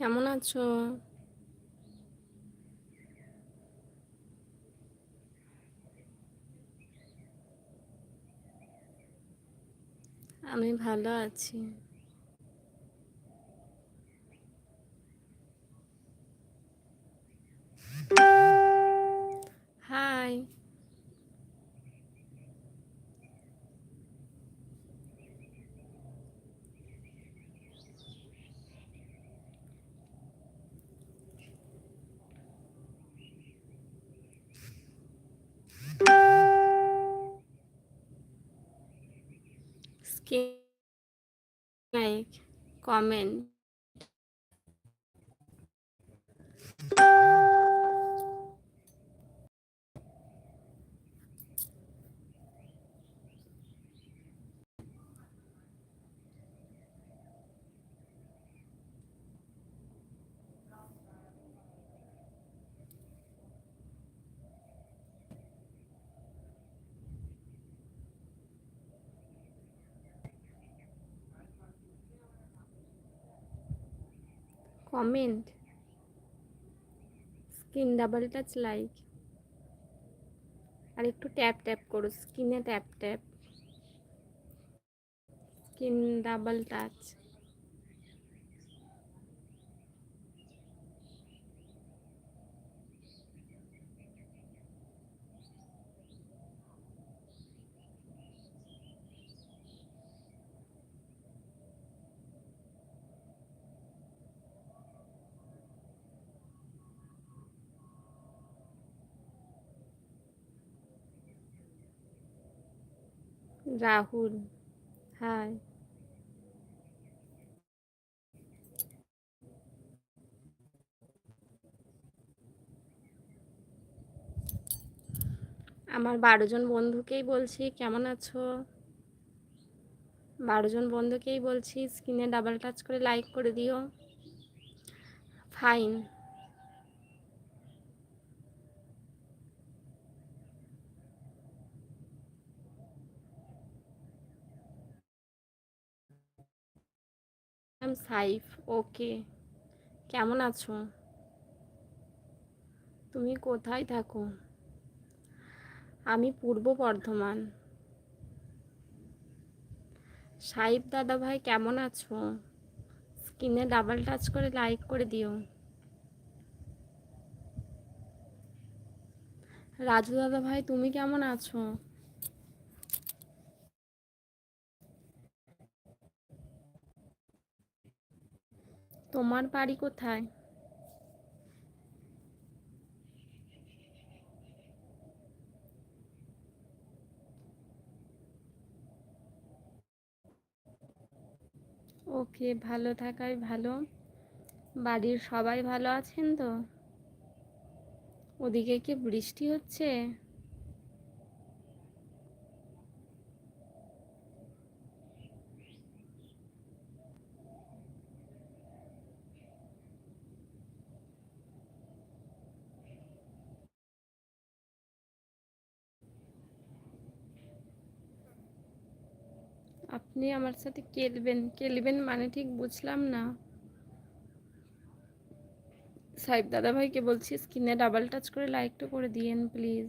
কেমন আছো? আমি ভালো আছি। Like comment comment screen double touch like আর একটু ট্যাপ ট্যাপ করো স্কিনে tap tap screen double touch Rahul, hi. আমার বারো জন বন্ধুকেই বলছি, কেমন আছো? বারো জন বন্ধুকেই বলছি, স্ক্রিনে ডাবল টাচ করে লাইক করে দিও। ফাইন সাইফ ওকে কেমন আছো? তুমি কোথায় থাকো? আমি পূর্ব বর্ধমান। সাইফ দাদা ভাই, কেমন আছো? স্ক্রিনে ডাবল টাচ করে লাইক করে দিও। রাজু দাদা ভাই, তুমি কেমন আছো? তোমার বাড়ি কোথায়? ওকে, ভালো থাকাই ভালো। বাড়ির সবাই ভালো আছেন তো? ওদিকে কি বৃষ্টি হচ্ছে? আপনি আমার সাথে কেলবেন কেলবেন মানে ঠিক বুঝলাম না। সাহেব দাদাভাইকে বলছি, স্ক্রিনে ডাবল টাচ করে লাইকটা করে দিয়েন প্লিজ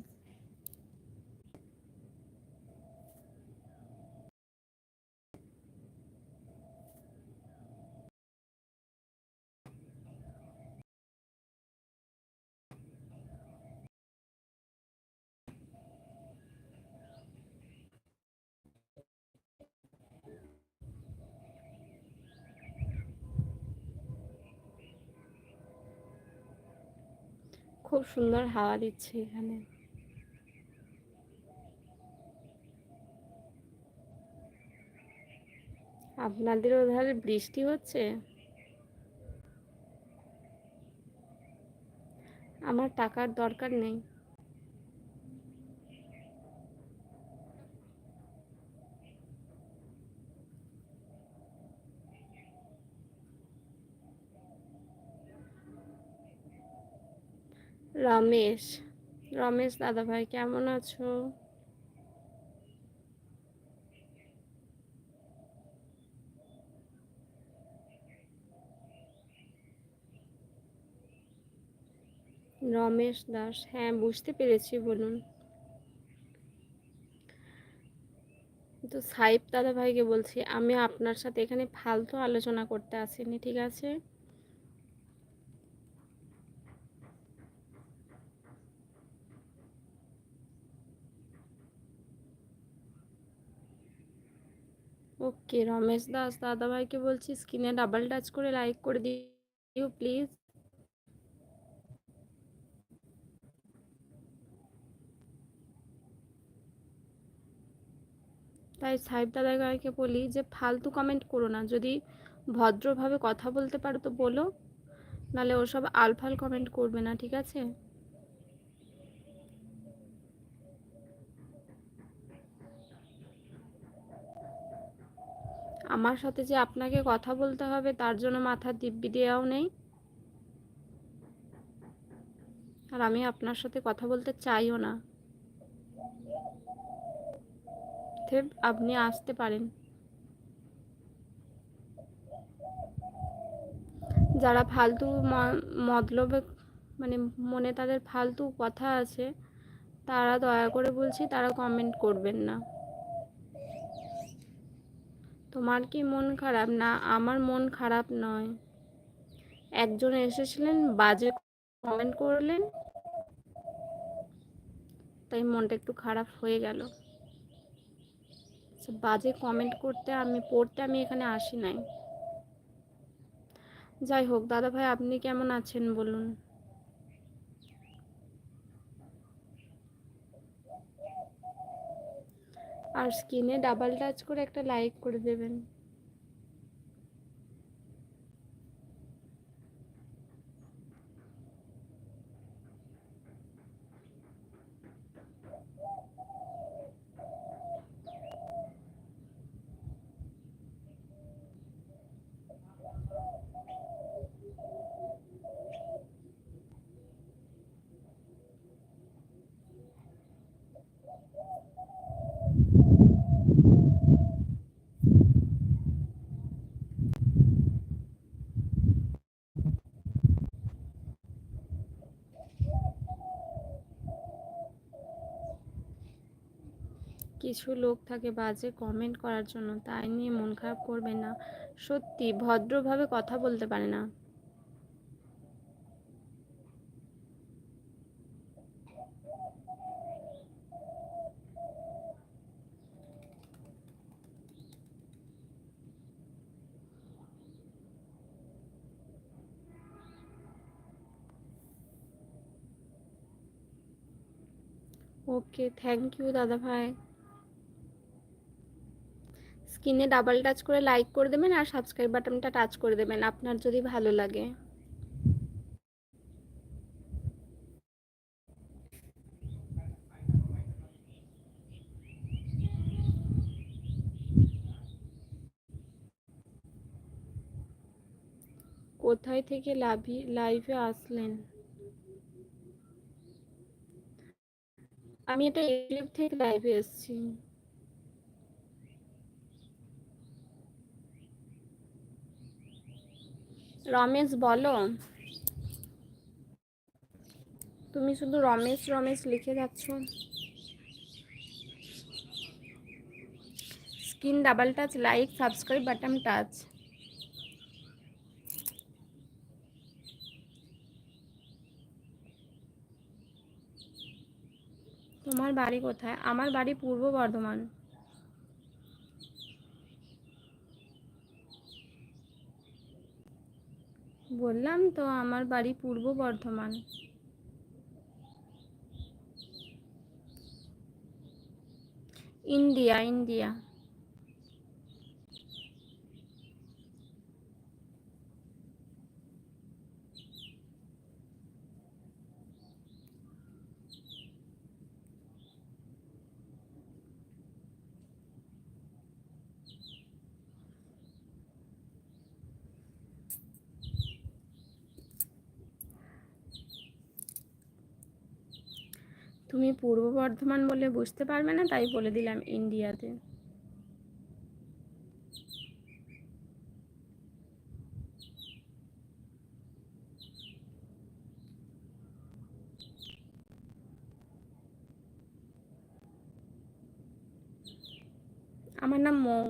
খুব সুন্দর হাওয়া দিচ্ছে এখানে। আপনাদের ওধারে বৃষ্টি হচ্ছে? আমার টাকার দরকার নেই। রমেশ। রমেশ দাদা ভাই কেমন আছো? রমেশ দাস হ্যাঁ বুঝতে পেরেছি, বলুন। তো সাইব দাদা ভাইকে বলছি, আমি আপনার সাথে এখানে ফালতু আলোচনা করতে আসিনি, ঠিক আছে? ওকে রমেশ দাস দাদা ভাইকে বলছি স্ক্রিনে ডাবল টাচ করে লাইক করে দিও প্লিজ। তাই সাহেব দাদাকে বলি যে ফালতু কমেন্ট করো না, যদি ভদ্রভাবে কথা বলতে পারো তো বলো নাহলে ওসব আলফাল কমেন্ট করবে না, ঠিক আছে? আমার সাথে যে আপনাকে কথা বলতে হবে, তার জন্য মাথার দিব্যি দেওয়াও নেই। আর আমি আপনার সাথে কথা বলতে চাইও না। আপনি আসতে পারেন। যারা ফালতু মতলবে মানে মনে তাদের ফালতু কথা আছে, তারা দয়া করে বলছি, তারা কমেন্ট করবেন না। তোমার কি মন খারাপ? না, আমার মন খারাপ নয়। একজন এসেছিলেন, বাজে কমেন্ট করলেন। তাই মনটা একটু খারাপ হয়ে গেল। বাজে কমেন্ট করতে আমি, পড়তে আমি এখানে আসি নাই। যাই হোক দাদা ভাই আপনি কেমন আছেন বলুন? আর স্ক্রিনে ডাবল টাচ করে একটা লাইক করে দেবেন। কিছু লোক থাকে বাজে কমেন্ট করার জন্য, তাই নিয়ে মন খারাপ করবে না। সত্যি, ভদ্রভাবে কথা বলতে পারে না। ওকে থ্যাংক ইউ দাদা ভাই স্ক্রিনে ডাবল টাচ করে লাইক করে দেবেন আর সাবস্ক্রাইব বাটনটা টাচ করে দেবেন, আপনার যদি ভালো লাগে। কোথায় থেকে লাভি লাইভে আসলেন? আমি এটা ইউটিউব থেকে লাইভে এসেছি। রমেশ বলো। তুমি শুধু রমেশ রমেশ লিখে যাচ্ছ screen double touch, like, subscribe button touch. তোমার বাড়ি কোথায়? আমার বাড়ি পূর্ব বর্ধমান। বললাম তো আমার বাড়ি পূর্ব বর্ধমান। India India. পূর্ব বর্ধমান বলে বুঝতে পারবে না তাই বলে দিলাম ইন্ডিয়াতে। আমার নাম মৌ।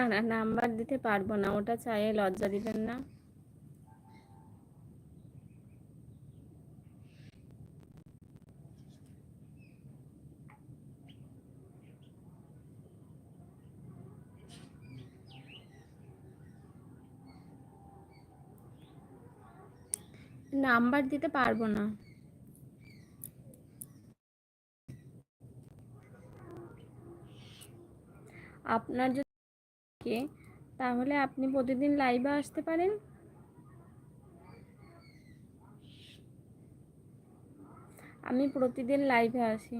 না না, নাম্বার দিতে পারব না। ওটা চাইয়ে লজ্জা দিবেন না। নাম্বার দিতে পারব না। আপনার যদি থাকে, তাহলে আপনি প্রতিদিন লাইভে আসতে পারেন। আমি প্রতিদিন লাইভে আসি।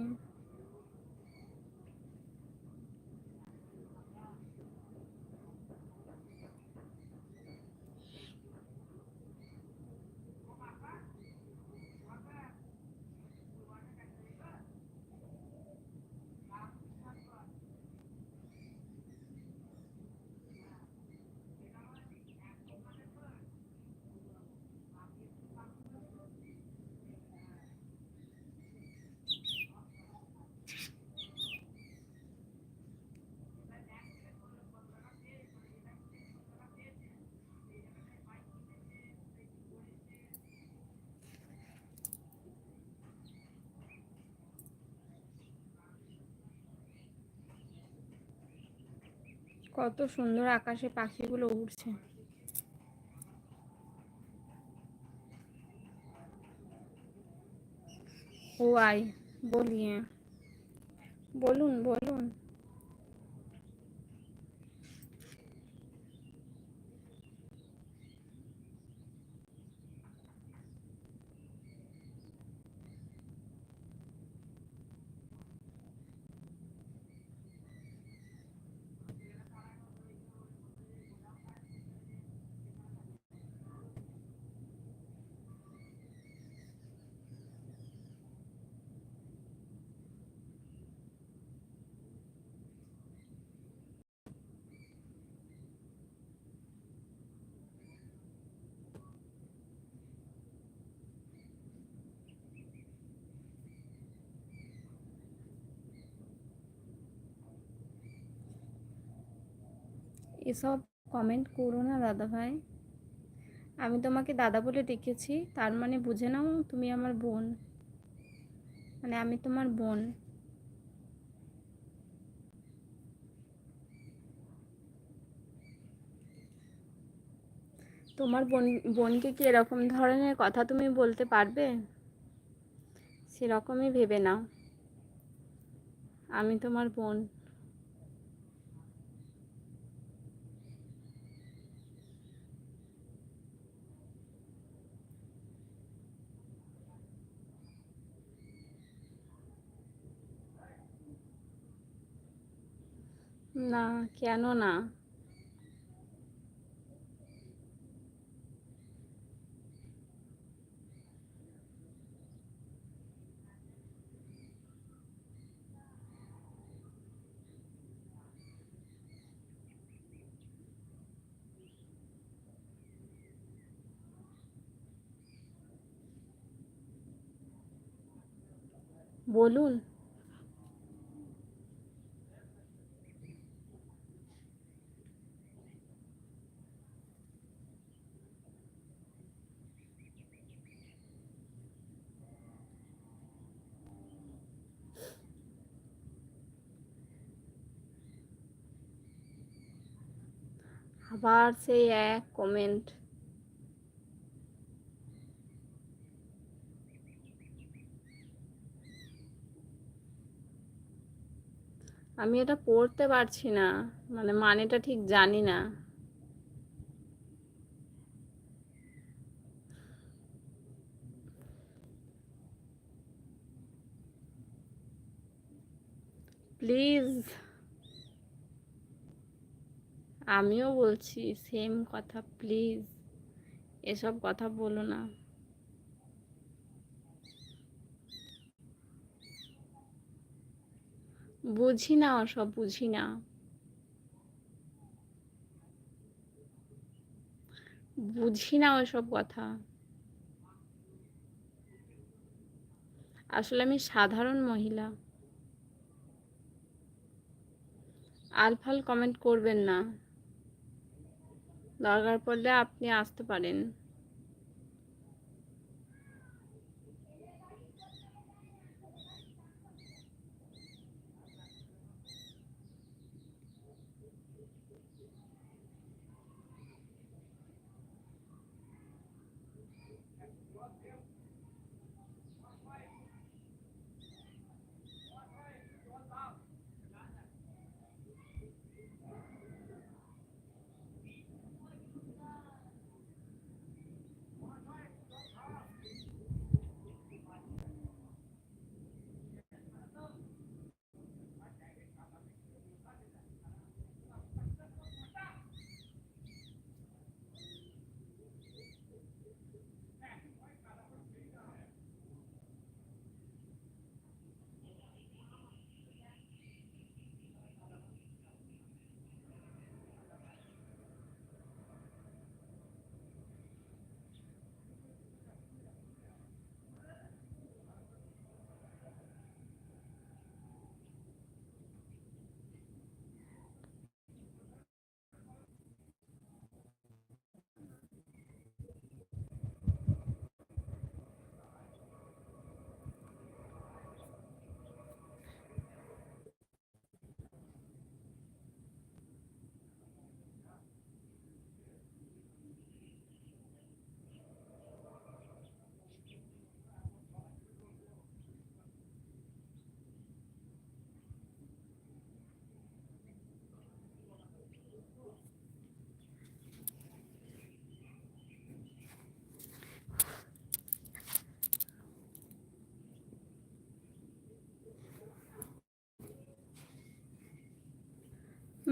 কত সুন্দর আকাশে পাখিগুলো উড়ছে। ও আই বলিয়ে। বলুন বলুন। এসব কমেন্ট করো না, দাদা ভাই। আমি তোমাকে দাদা বলে ডেকেছি, তার মানে বুঝে নাও তুমি আমার বোন। মানে আমি তোমার বোন। তোমার বোন, বোনকে কি এরকম ধরনের কথা তুমি বলতে পারবে? সেরকমই ভেবে নাও। আমি তোমার বোন। না কেন না বলুন আবার সেই এক কমেন্ট আমি এটা পড়তে পারছি না মানে মানেটা ঠিক জানি না। প্লিজ আমিও বলছি সেম কথা প্লিজ এসব কথা বলো না। বুঝি না ওসব, বুঝি না। বুঝি না ওসব কথা। আসলে আমি সাধারণ মহিলা। আলফাল কমেন্ট করবেন না। দরকার পড়লে আপনি আসতে পারেন।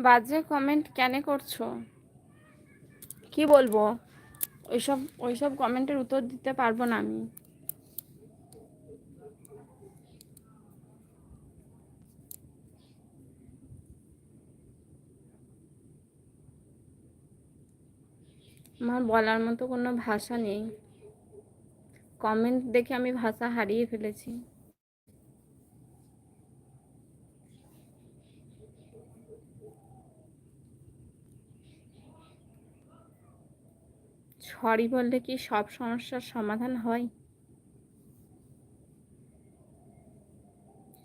বাজে কমেন্ট কেন করছ? কি বলব? ওইসব ওইসব কমেন্টের উত্তর দিতে পারব না আমি। আমার বলার মতো কোনো ভাষা নেই। কমেন্ট দেখে আমি ভাষা হারিয়ে ফেলেছি। সরি বললে কি সব সমস্যার সমাধান হয়?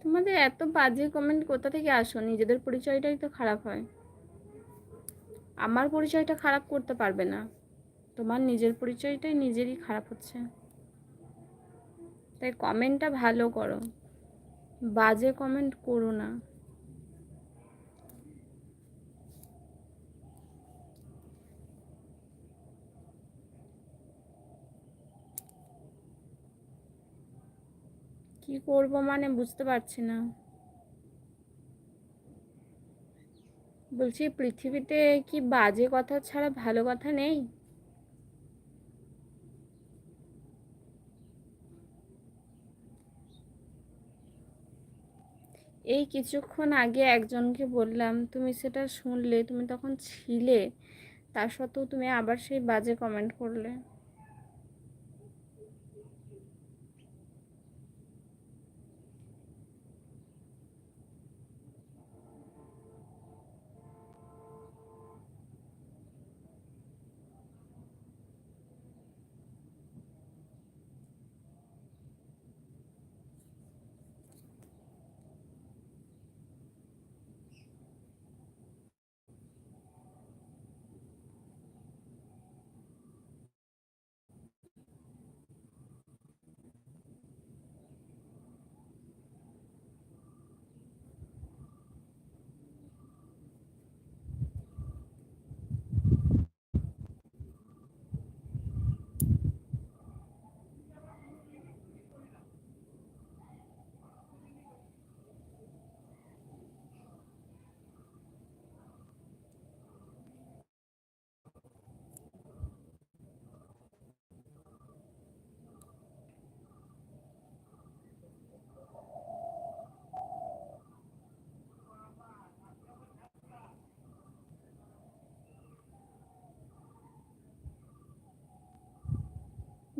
তোমাদের এত বাজে কমেন্ট কোথা থেকে আসো? নিজেদের পরিচয়টাই তো খারাপ হয়। আমার পরিচয়টা খারাপ করতে পারবে না। তোমার নিজের পরিচয়টাই নিজেরই খারাপ হচ্ছে। তাই কমেন্টটা ভালো করো। বাজে কমেন্ট করো না। কি করব মানে বুঝতে পারছি না। বলছি, পৃথিবীতে কি বাজে কথা ছাড়া ভালো কথা নেই? এই কিছুক্ষণ আগে একজনকে বললাম, তুমি সেটা শুনলে, তুমি তখন ছিলে। তা সত্ত্বেও তুমি আবার সেই বাজে কমেন্ট করলে।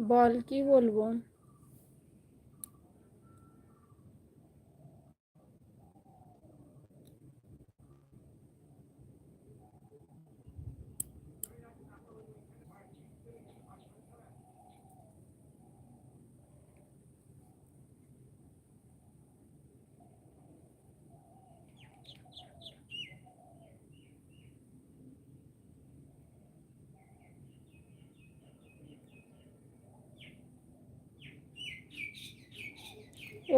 বল কি বলব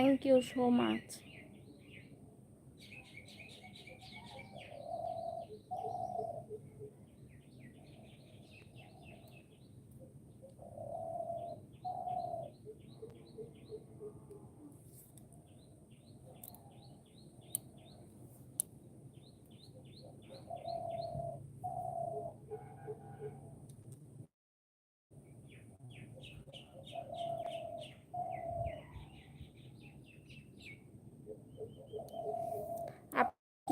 thank you so much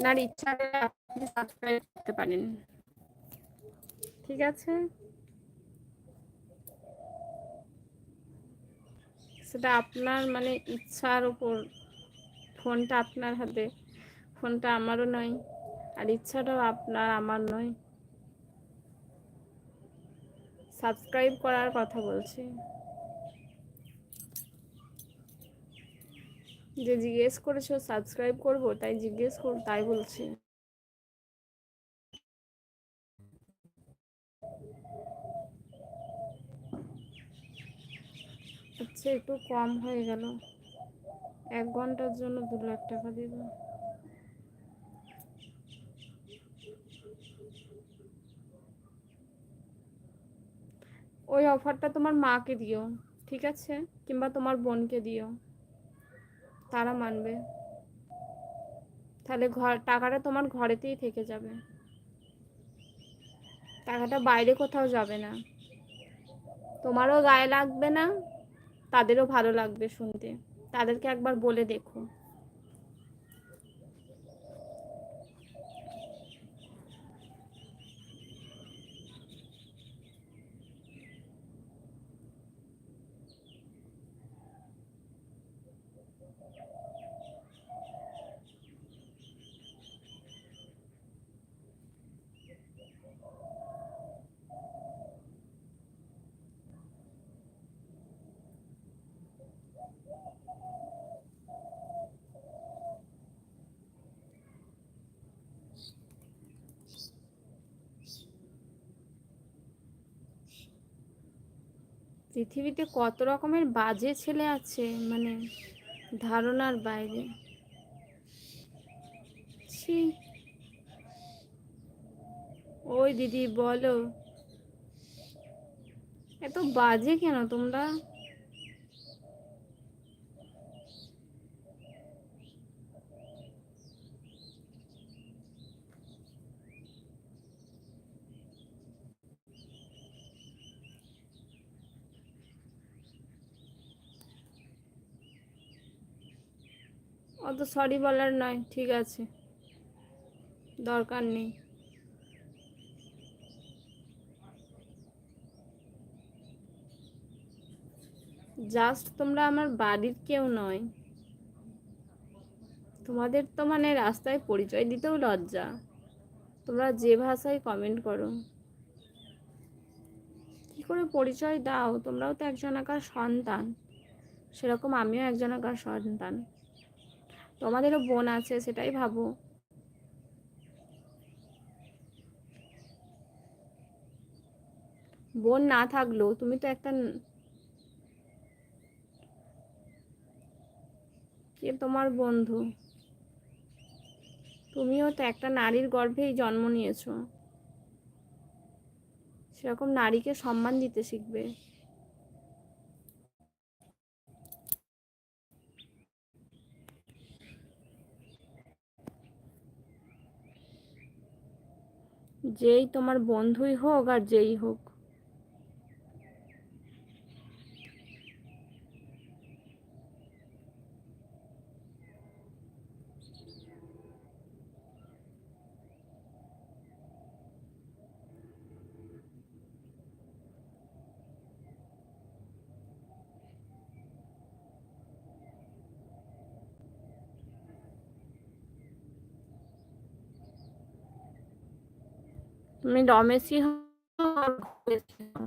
আপনার ইচ্ছা আপনি সাবস্ক্রাইব করতে পারেন। ঠিক আছে? সেটা আপনার মানে ইচ্ছার উপর। ফোনটা আপনার হাতে। ফোনটা আমারও নয়, আর ইচ্ছাটাও আপনার আমার নয়। সাবস্ক্রাইব করার কথা বলছি। যে জিজ্ঞেস করেছ সাবস্ক্রাইব করব, তাই জিজ্ঞেস কর, তাই বলছি। আচ্ছা একটু কম হয়ে গেল। এক ঘণ্টার জন্য দু লাখ টাকা দিব ওই অফারটা তোমার মাকে দিও, ঠিক আছে? কিংবা তোমার বোনকে দিও। তারা মানবে। তাহলে ঘর, টাকাটা তোমার ঘরেতেই থেকে যাবে। টাকাটা বাইরে কোথাও যাবে না। তোমারও গায়ে লাগবে না, তাদেরও ভালো লাগবে শুনতে। তাদেরকে একবার বলে দেখো। পৃথিবীতে কত রকমের বাজে ছেলে আছে মানে ধারণার বাইরে। ছি। ওই দিদি বলো এত বাজে কেন তোমরা? অত সরি বলার নয়, ঠিক আছে। দরকার নেই। জাস্ট তোমরা আমার বাড়ির কেউ নয়। তোমাদের তো মানে রাস্তায় পরিচয় দিতেও লজ্জা। তোমরা যে ভাষায় কমেন্ট করো। কি করে পরিচয় দাও? তোমরাও তো একজন একার সন্তান। সেরকম আমিও একজনকার সন্তান। তোমাদেরও বোন আছে, সেটাই ভাবো। বোন না থাকলেও তুমি তো একটা কে তোমার বন্ধু? তুমিও তো একটা নারীর গর্ভেই জন্ম নিয়েছো। সেরকম নারীকে সম্মান দিতে শিখবে। যেই তোমার বন্ধুই হোক আর যেই হোক ঘুরেছি হও।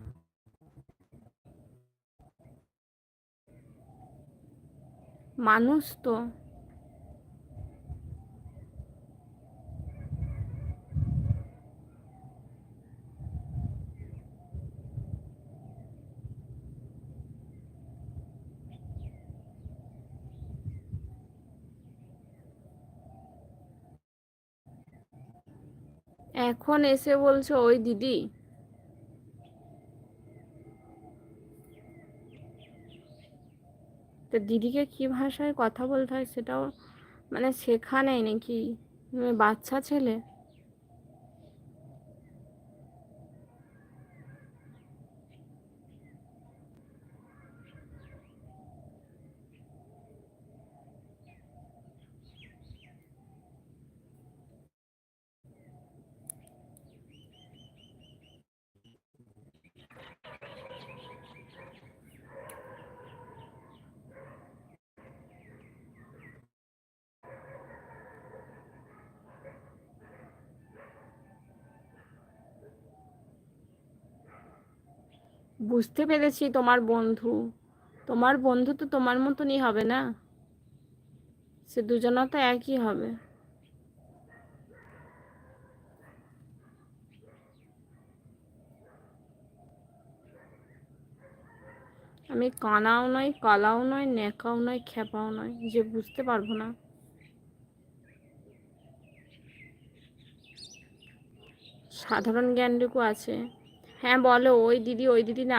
মানুষ তো এখন এসে বলছো ওই দিদি? তা দিদিকে কি ভাষায় কথা বলতে হয় সেটাও মানে শেখা নেই নাকি? বাচ্চা ছেলে? বুঝতে পেরেছি তোমার বন্ধু। তোমার বন্ধু তো তোমার মতনই হবে না? সে দুজনা তো একই হবে। আমি কানাও নয় কালাও নয় ন্যাকাও নয় খ্যাপাও নয় যে বুঝতে পারব না। সাধারণ জ্ঞানটুকু আছে। হ্যাঁ বলো ওই দিদি ওই দিদি না